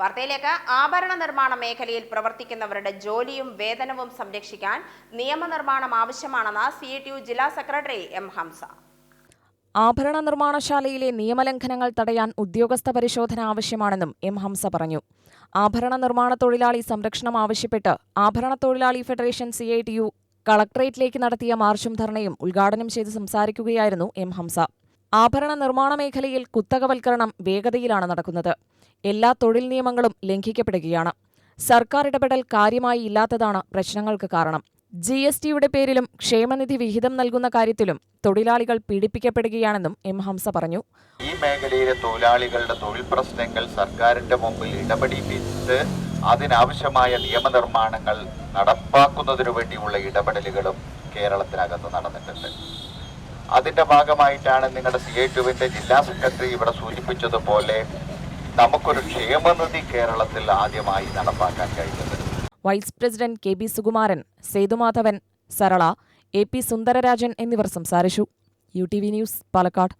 വാർത്തയിലേക്ക് ആഭരണ നിർമ്മാണ മേഖലയിൽ പ്രവർത്തിക്കുന്നവരുടെ ജോലിയും വേതനവും സംരക്ഷിക്കാൻ നിയമനിർമ്മാണം ആവശ്യമാണെന്ന് സി ജില്ലാ സെക്രട്ടറി എം ഹംസ. ആഭരണ നിർമ്മാണശാലയിലെ നിയമലംഘനങ്ങൾ തടയാൻ ഉദ്യോഗസ്ഥ പരിശോധന ആവശ്യമാണെന്നും എം ഹംസ പറഞ്ഞു. ആഭരണ നിർമ്മാണ തൊഴിലാളി സംരക്ഷണം ആവശ്യപ്പെട്ട് ആഭരണ തൊഴിലാളി federation C I T U കളക്ടറേറ്റിലേക്ക് നടത്തിയ മാർച്ചും ധർണയും ഉദ്ഘാടനം ചെയ്ത് സംസാരിക്കുകയായിരുന്നു എം ഹംസ. ആഭരണ നിർമ്മാണ മേഖലയിൽ കുത്തകവൽക്കരണം വേഗതയിലാണ് നടക്കുന്നത്. എല്ലാ തൊഴിൽ നിയമങ്ങളും ലംഘിക്കപ്പെടുകയാണ്. സർക്കാർ ഇടപെടൽ കാര്യമായി ഇല്ലാത്തതാണ് പ്രശ്നങ്ങൾക്ക് കാരണം. ജി എസ് ടിയുടെ പേരിലും ക്ഷേമനിധി വിഹിതം നൽകുന്ന കാര്യത്തിലും തൊഴിലാളികൾ പീഡിപ്പിക്കപ്പെടുകയാണെന്നും എം ഹംസ പറഞ്ഞു. ഈ മേഖലയിലെ തൊഴിലാളികളുടെ തൊഴിൽ പ്രശ്നങ്ങൾ സർക്കാരിന്റെ മുമ്പിൽ ഇടപെടിപ്പിച്ച് അതിനാവശ്യമായ നിയമനിർമ്മാണങ്ങൾ നടപ്പാക്കുന്നതിനു വേണ്ടിയുള്ള ഇടപെടലുകളും കേരളത്തിനകത്ത് നടന്നിട്ടുണ്ട്. അതിന്റെ ഭാഗമായിട്ടാണ് നിങ്ങളുടെ സി ഐ ടുവിന്റെ ജില്ലാ സെക്രട്ടറി ഇവിടെ സൂചിപ്പിച്ചതുപോലെ നമുക്കൊരു ക്ഷേമനിധി കേരളത്തിൽ ആദ്യമായി നടപ്പാക്കാൻ കഴിഞ്ഞത്. Vice president K B Sukumaran Sethumadhavan Sarala A P Sundararajan എന്നിവർ സംസാരിച്ചു. U T V news Palakkad.